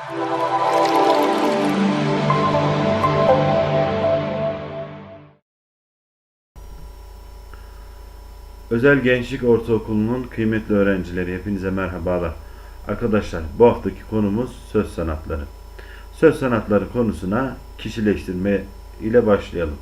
Özel Gençlik Ortaokulu'nun kıymetli öğrencileri hepinize merhabalar. Arkadaşlar bu haftaki konumuz söz sanatları. Söz sanatları konusuna kişileştirme ile başlayalım.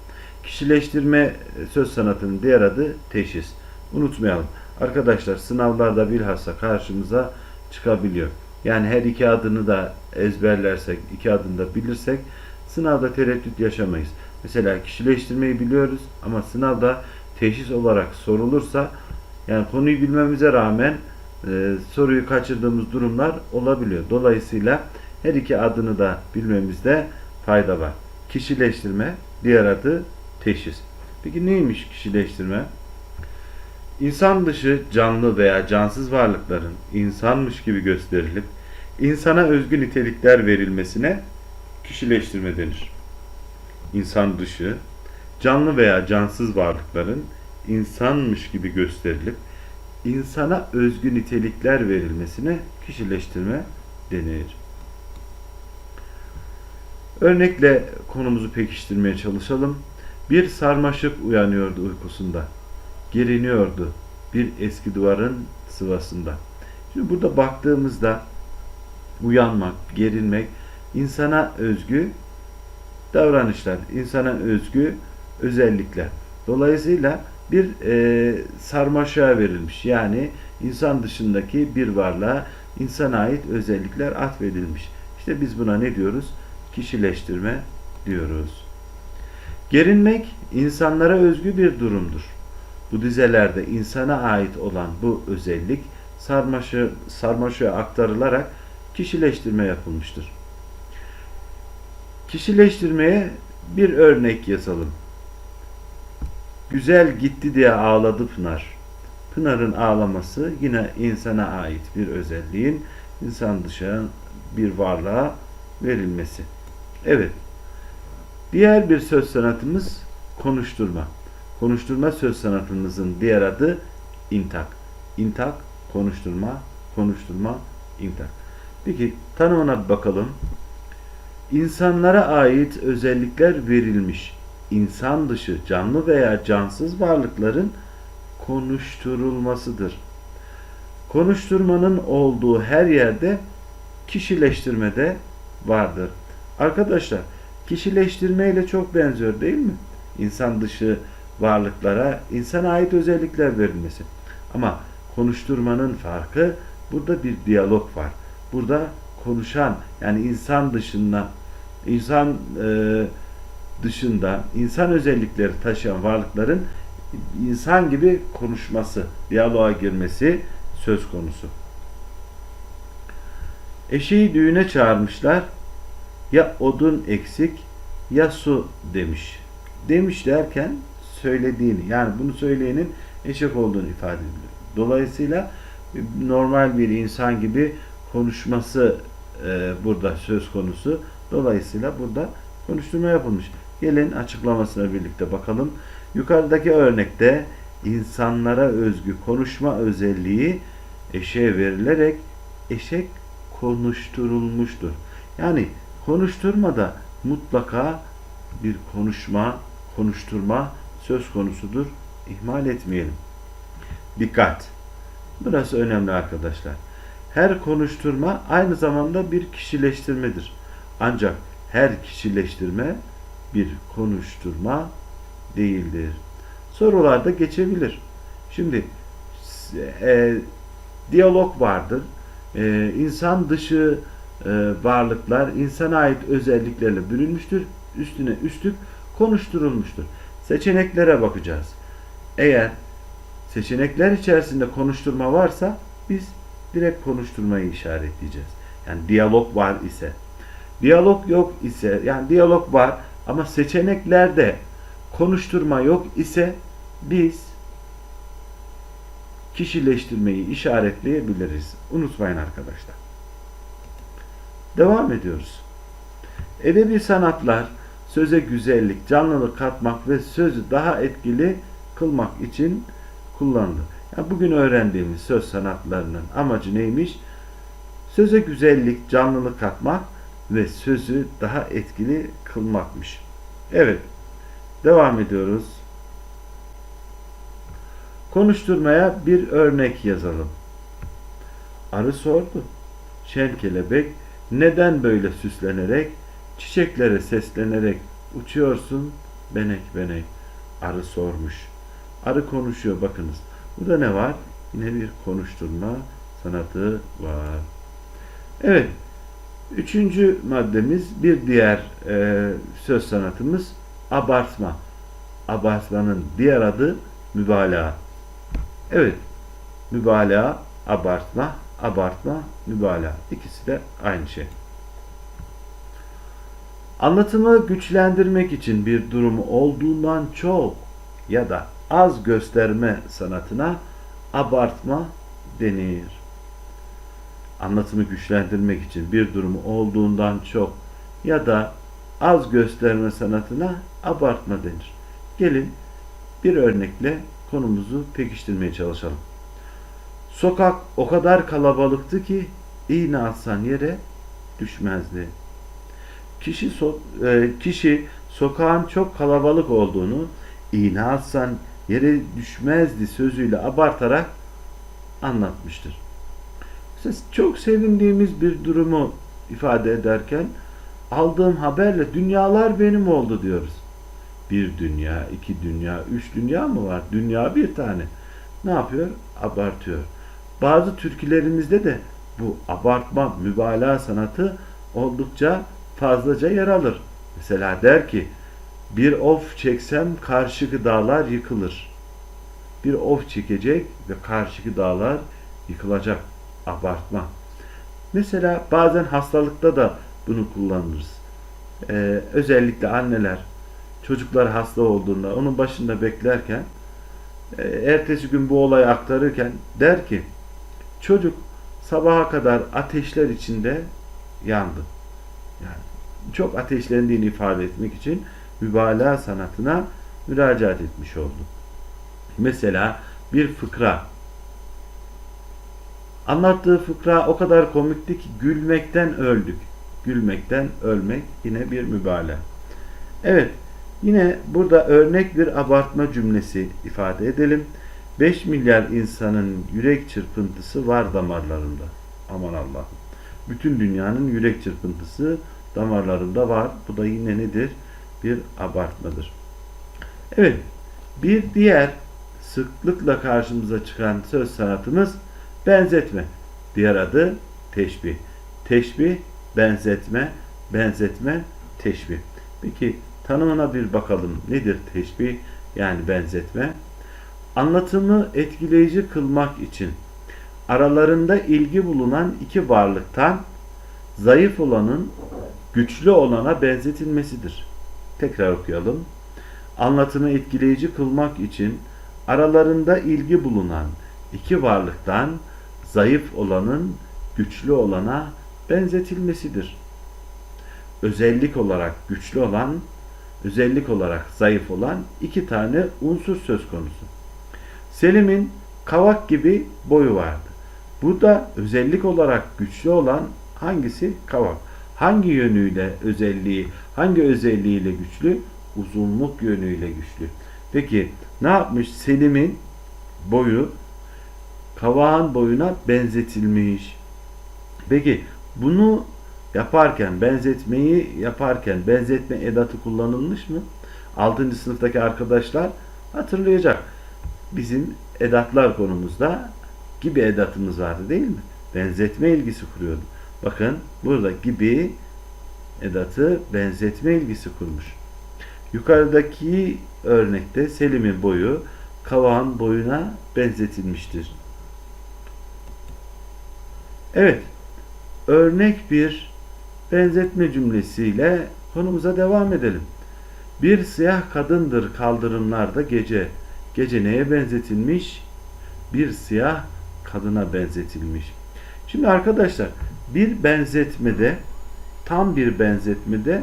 Kişileştirme söz sanatının diğer adı teşhis. Unutmayalım. Arkadaşlar sınavlarda bilhassa karşımıza çıkabiliyor. Yani her iki adını da ezberlersek, iki adını da bilirsek sınavda tereddüt yaşamayız. Mesela kişileştirmeyi biliyoruz ama sınavda teşhis olarak sorulursa yani konuyu bilmemize rağmen e, soruyu kaçırdığımız durumlar olabiliyor. Dolayısıyla her iki adını da bilmemizde fayda var. Kişileştirme, diğer adı teşhis. Peki neymiş kişileştirme? İnsan dışı canlı veya cansız varlıkların insanmış gibi gösterilip insana özgü nitelikler verilmesine kişileştirme denir. İnsan dışı canlı veya cansız varlıkların insanmış gibi gösterilip insana özgü nitelikler verilmesine kişileştirme denir. Örnekle konumuzu pekiştirmeye çalışalım. Bir sarmaşık uyanıyordu uykusunda. Geriniyordu bir eski duvarın sıvasında. Şimdi burada baktığımızda uyanmak, gerinmek insana özgü davranışlar, insana özgü özellikler. Dolayısıyla bir e, sarmaşığa verilmiş. Yani insan dışındaki bir varlığa insana ait özellikler atfedilmiş. İşte biz buna ne diyoruz? Kişileştirme diyoruz. Gerinmek insanlara özgü bir durumdur. Bu dizelerde insana ait olan bu özellik sarmaşı, sarmaşığa aktarılarak kişileştirme yapılmıştır. Kişileştirmeye bir örnek yazalım. Güzel gitti diye ağladı Pınar. Pınar'ın ağlaması yine insana ait bir özelliğin insan dışı bir varlığa verilmesi. Evet. Diğer bir söz sanatımız konuşturma. Konuşturma söz sanatımızın diğer adı intak. İntak, konuşturma, konuşturma, intak. Peki tanımına bakalım. İnsanlara ait özellikler verilmiş. İnsan dışı canlı veya cansız varlıkların konuşturulmasıdır. Konuşturmanın olduğu her yerde kişileştirme de vardır. Arkadaşlar kişileştirme ile çok benziyor değil mi? İnsan dışı varlıklara insana ait özellikler verilmesi. Ama konuşturmanın farkı burada bir diyalog var. Burada konuşan yani insan dışında insan e, dışında insan özellikleri taşıyan varlıkların insan gibi konuşması, diyaloğa girmesi söz konusu. Eşeği düğüne çağırmışlar. Ya odun eksik ya su demiş. Demiş derken söylediğini yani bunu söyleyenin eşek olduğunu ifade ediyor. Dolayısıyla normal bir insan gibi konuşması e, burada söz konusu. Dolayısıyla burada konuşturma yapılmış. Gelin açıklamasına birlikte bakalım. Yukarıdaki örnekte insanlara özgü konuşma özelliği eşeğe verilerek eşek konuşturulmuştur. Yani konuşturmada mutlaka bir konuşma, konuşturma söz konusudur. İhmal etmeyelim. Dikkat! Burası önemli arkadaşlar. Her konuşturma aynı zamanda bir kişileştirmedir. Ancak her kişileştirme bir konuşturma değildir. Sorularda geçebilir. Şimdi e, diyalog vardır. E, insan dışı e, varlıklar insana ait özelliklerle bürünmüştür. Üstüne üstlük konuşturulmuştur. Seçeneklere bakacağız. Eğer seçenekler içerisinde konuşturma varsa biz direkt konuşturmayı işaretleyeceğiz. Yani diyalog var ise. Diyalog yok ise yani diyalog var ama seçeneklerde konuşturma yok ise biz kişileştirmeyi işaretleyebiliriz. Unutmayın arkadaşlar. Devam ediyoruz. Edebi sanatlar söze güzellik, canlılık katmak ve sözü daha etkili kılmak için kullanılır. Bugün öğrendiğimiz söz sanatlarının amacı neymiş? Söze güzellik, canlılık katmak ve sözü daha etkili kılmakmış. Evet, devam ediyoruz. Konuşturmaya bir örnek yazalım. Arı sordu. Şen kelebek neden böyle süslenerek, çiçeklere seslenerek uçuyorsun benek benek? Arı sormuş. Arı konuşuyor bakınız. Burada ne var? Yine bir konuşturma sanatı var. Evet. Üçüncü maddemiz bir diğer e, söz sanatımız abartma. Abartmanın diğer adı mübalağa. Evet. Mübalağa, abartma, abartma, mübalağa. İkisi de aynı şey. Anlatımı güçlendirmek için bir durumu olduğundan çok ya da az gösterme sanatına abartma denir. Anlatımı güçlendirmek için bir durumu olduğundan çok ya da az gösterme sanatına abartma denir. Gelin bir örnekle konumuzu pekiştirmeye çalışalım. Sokak o kadar kalabalıktı ki iğne atsan yere düşmezdi. Kişi, so e, kişi sokağın çok kalabalık olduğunu iğne atsan yere düşmezdi sözüyle abartarak anlatmıştır. Siz çok sevindiğimiz bir durumu ifade ederken aldığım haberle dünyalar benim oldu diyoruz. Bir dünya, iki dünya, üç dünya mı var? Dünya bir tane. Ne yapıyor? Abartıyor. Bazı türkülerimizde de bu abartma, mübalağa sanatı oldukça fazlaca yer alır. Mesela der ki bir of çeksem karşı dağlar yıkılır. Bir of çekecek ve karşı dağlar yıkılacak. Abartma. Mesela bazen hastalıkta da bunu kullanırız. Ee, özellikle anneler çocuklar hasta olduğunda onun başında beklerken e, ertesi gün bu olayı aktarırken der ki çocuk sabaha kadar ateşler içinde yandı. Yani çok ateşlendiğini ifade etmek için mübalağa sanatına müracaat etmiş oldu. Mesela bir fıkra. Anlattığı fıkra o kadar komikti ki gülmekten öldük. Gülmekten ölmek yine bir mübalağa. Evet, yine burada örnek bir abartma cümlesi ifade edelim. 5 milyar insanın yürek çırpıntısı var damarlarında. Aman Allah'ım. Bütün dünyanın yürek çırpıntısı damarlarında var. Bu da yine nedir? Bir abartmadır. Evet, bir diğer sıklıkla karşımıza çıkan söz sanatımız benzetme. Diğer adı teşbih. Teşbih, benzetme, benzetme, teşbih. Peki tanımına bir bakalım. Nedir teşbih? Yani benzetme. Anlatımı etkileyici kılmak için aralarında ilgi bulunan iki varlıktan zayıf olanın güçlü olana benzetilmesidir. Tekrar okuyalım. Anlatımı etkileyici kılmak için aralarında ilgi bulunan iki varlıktan zayıf olanın güçlü olana benzetilmesidir. Özellik olarak güçlü olan, özellik olarak zayıf olan iki tane unsur söz konusu. Selim'in kavak gibi boyu vardı. Burada özellik olarak güçlü olan hangisi? Kavak. Hangi yönüyle özelliği, hangi özelliğiyle güçlü? Uzunluk yönüyle güçlü. Peki ne yapmış? Selim'in boyu kavağın boyuna benzetilmiş. Peki bunu yaparken, benzetmeyi yaparken benzetme edatı kullanılmış mı? 6. sınıftaki arkadaşlar hatırlayacak. Bizim edatlar konumuzda gibi edatımız vardı değil mi? Benzetme ilgisi kuruyordu. Bakın burada gibi edatı benzetme ilgisi kurmuş. Yukarıdaki örnekte Selim'in boyu kavağın boyuna benzetilmiştir. Evet, örnek bir benzetme cümlesiyle konumuza devam edelim. Bir siyah kadındır kaldırımlarda gece. Gece neye benzetilmiş? Bir siyah kadına benzetilmiş. Şimdi arkadaşlar bir benzetmede tam bir benzetmede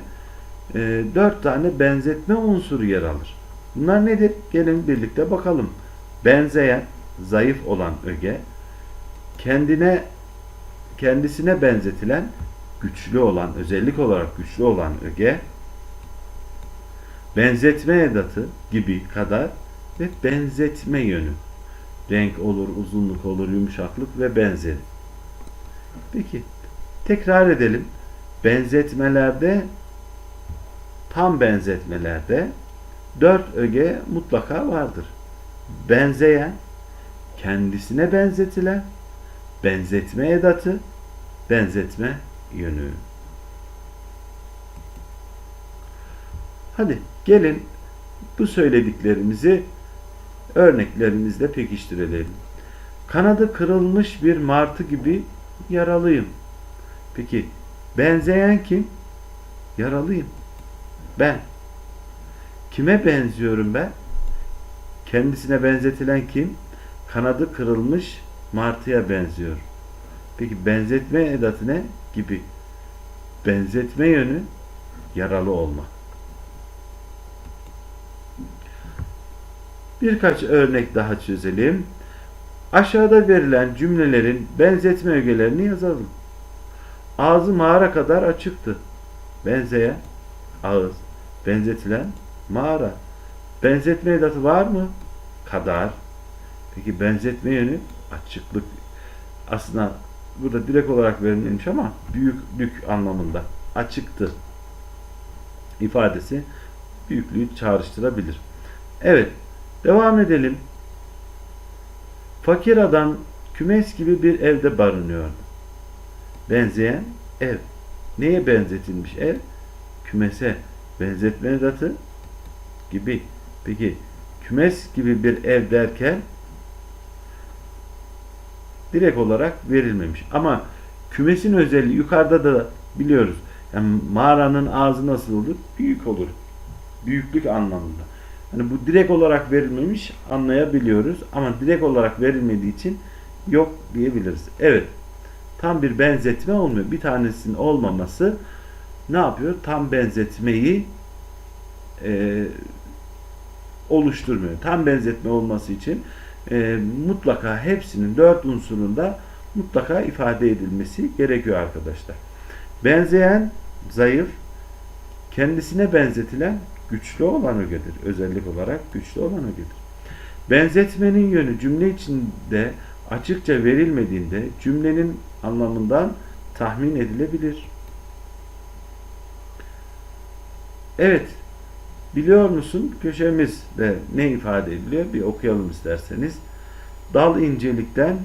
e, dört tane benzetme unsuru yer alır. Bunlar nedir? Gelin birlikte bakalım. Benzeyen, zayıf olan öge, kendine kendisine benzetilen güçlü olan, özellik olarak güçlü olan öge, benzetme edatı gibi kadar ve benzetme yönü. Renk olur, uzunluk olur, yumuşaklık ve benzeri. Peki, tekrar edelim. Benzetmelerde, tam benzetmelerde dört öge mutlaka vardır. Benzeyen, kendisine benzetilen, benzetme edatı, benzetme yönü. Hadi gelin bu söylediklerimizi örneklerimizle pekiştirelim. Kanadı kırılmış bir martı gibi yaralıyım. Peki benzeyen kim? Yaralıyım. Ben. Kime benziyorum ben? Kendisine benzetilen kim? Kanadı kırılmış martıya benziyor. Peki benzetme edatı ne? Gibi. Benzetme yönü yaralı olmak. Birkaç örnek daha çözelim. Aşağıda verilen cümlelerin benzetme ögelerini yazalım. Ağzı mağara kadar açıktı. Benzeyen ağız. Benzetilen mağara. Benzetme edatı var mı? Kadar. Peki benzetme yönü açıklık. Aslında burada direkt olarak verilmemiş ama büyüklük anlamında. Açıktı ifadesi büyüklüğü çağrıştırabilir. Evet. Devam edelim. Fakir adam kümes gibi bir evde barınıyordu. Benzeyen ev. Neye benzetilmiş ev? Kümese. Benzetme edatı gibi. Peki kümes gibi bir ev derken direkt olarak verilmemiş. Ama kümesin özelliği yukarıda da biliyoruz. Yani mağaranın ağzı nasıl olur? Büyük olur. Büyüklük anlamında. Hani bu direkt olarak verilmemiş anlayabiliyoruz ama direkt olarak verilmediği için yok diyebiliriz. Evet. Tam bir benzetme olmuyor. Bir tanesinin olmaması ne yapıyor? Tam benzetmeyi e, oluşturmuyor. Tam benzetme olması için e, mutlaka hepsinin dört unsurunda mutlaka ifade edilmesi gerekiyor arkadaşlar. Benzeyen zayıf, kendisine benzetilen güçlü olan ögedir. Özellik olarak güçlü olan ögedir. Benzetmenin yönü cümle içinde açıkça verilmediğinde cümlenin anlamından tahmin edilebilir. Evet, biliyor musun köşemizde ne ifade ediliyor? Bir okuyalım isterseniz. Dal incelikten,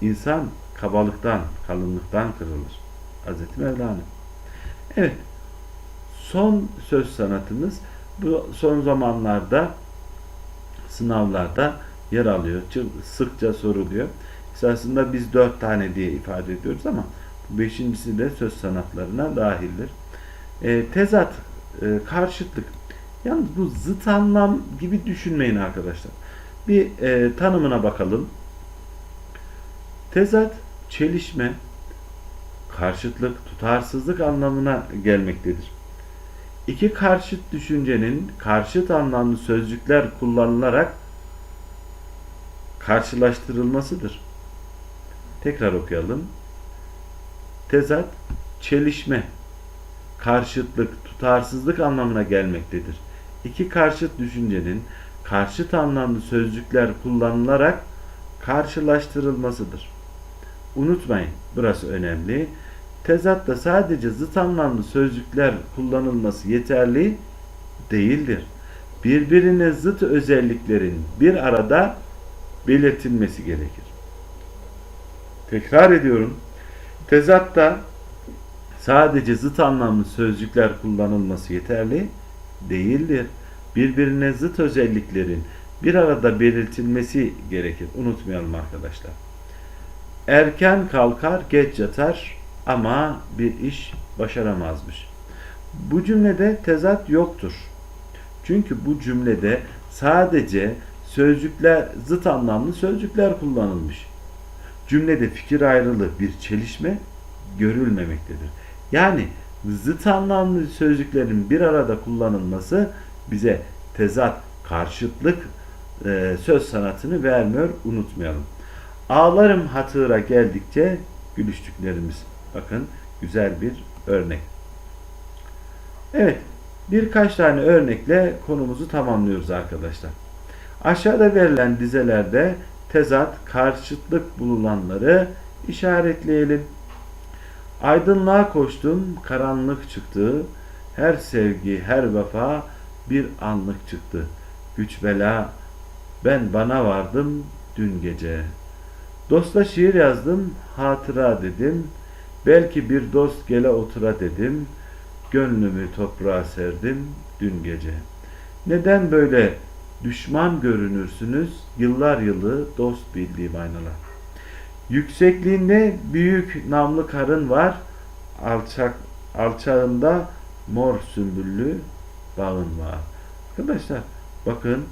insan kabalıktan, kalınlıktan kırılır. Hazreti Mevlana. Evet, son söz sanatımız bu son zamanlarda sınavlarda yer alıyor. Sıkça soruluyor. Esasında biz dört tane diye ifade ediyoruz ama bu beşincisi de söz sanatlarına dahildir. E, tezat, e, karşıtlık. Yalnız bu zıt anlam gibi düşünmeyin arkadaşlar. Bir e, tanımına bakalım. Tezat, çelişme, karşıtlık, tutarsızlık anlamına gelmektedir. İki karşıt düşüncenin karşıt anlamlı sözcükler kullanılarak karşılaştırılmasıdır. Tekrar okuyalım. Tezat, çelişme, karşıtlık, tutarsızlık anlamına gelmektedir. İki karşıt düşüncenin karşıt anlamlı sözcükler kullanılarak karşılaştırılmasıdır. Unutmayın, burası önemli. Tezatta sadece zıt anlamlı sözcükler kullanılması yeterli değildir. Birbirine zıt özelliklerin bir arada belirtilmesi gerekir. Tekrar ediyorum. Tezatta sadece zıt anlamlı sözcükler kullanılması yeterli değildir. Birbirine zıt özelliklerin bir arada belirtilmesi gerekir. Unutmayalım arkadaşlar. Erken kalkar, geç yatar ama bir iş başaramazmış. Bu cümlede tezat yoktur. Çünkü bu cümlede sadece sözcükler, zıt anlamlı sözcükler kullanılmış. Cümlede fikir ayrılığı bir çelişme görülmemektedir. Yani zıt anlamlı sözcüklerin bir arada kullanılması bize tezat, karşıtlık e, söz sanatını vermiyor, unutmayalım. Ağlarım hatıra geldikçe gülüştüklerimiz. Bakın güzel bir örnek. Evet, birkaç tane örnekle konumuzu tamamlıyoruz arkadaşlar. Aşağıda verilen dizelerde tezat, karşıtlık bululanları işaretleyelim. Aydınlığa koştum, karanlık çıktı. Her sevgi, her vefa bir anlık çıktı. Güç bela, ben bana vardım dün gece. Dosta şiir yazdım, hatıra dedim. Belki bir dost gele otura dedim. Gönlümü toprağa serdim dün gece. Neden böyle düşman görünürsünüz? Yıllar yılı dost bildiğim aynalar. Yüksekliğinde büyük namlı karın var. Alçak alçağında mor sümbüllü bağın var. Arkadaşlar bakın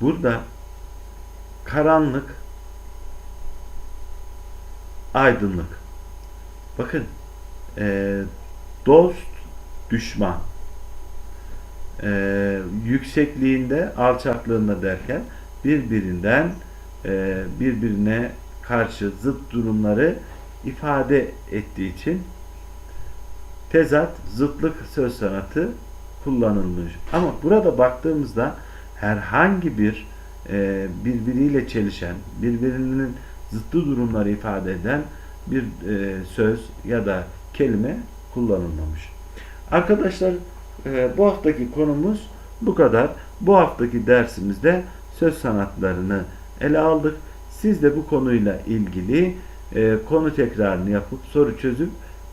burada karanlık aydınlık. Bakın eee, dost düşman Eee, yüksekliğinde alçaklığında derken birbirinden eee, birbirine karşı zıt durumları ifade ettiği için tezat, zıtlık söz sanatı kullanılmış. Ama burada baktığımızda herhangi bir e, birbiriyle çelişen, birbirinin zıttı durumları ifade eden bir e, söz ya da kelime kullanılmamış. Arkadaşlar e, bu haftaki konumuz bu kadar. Bu haftaki dersimizde söz sanatlarını ele aldık. Siz de bu konuyla ilgili e, konu tekrarını yapıp soru çözüp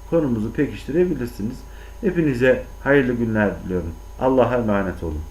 konumuzu pekiştirebilirsiniz. Hepinize hayırlı günler diliyorum. Allah'a emanet olun.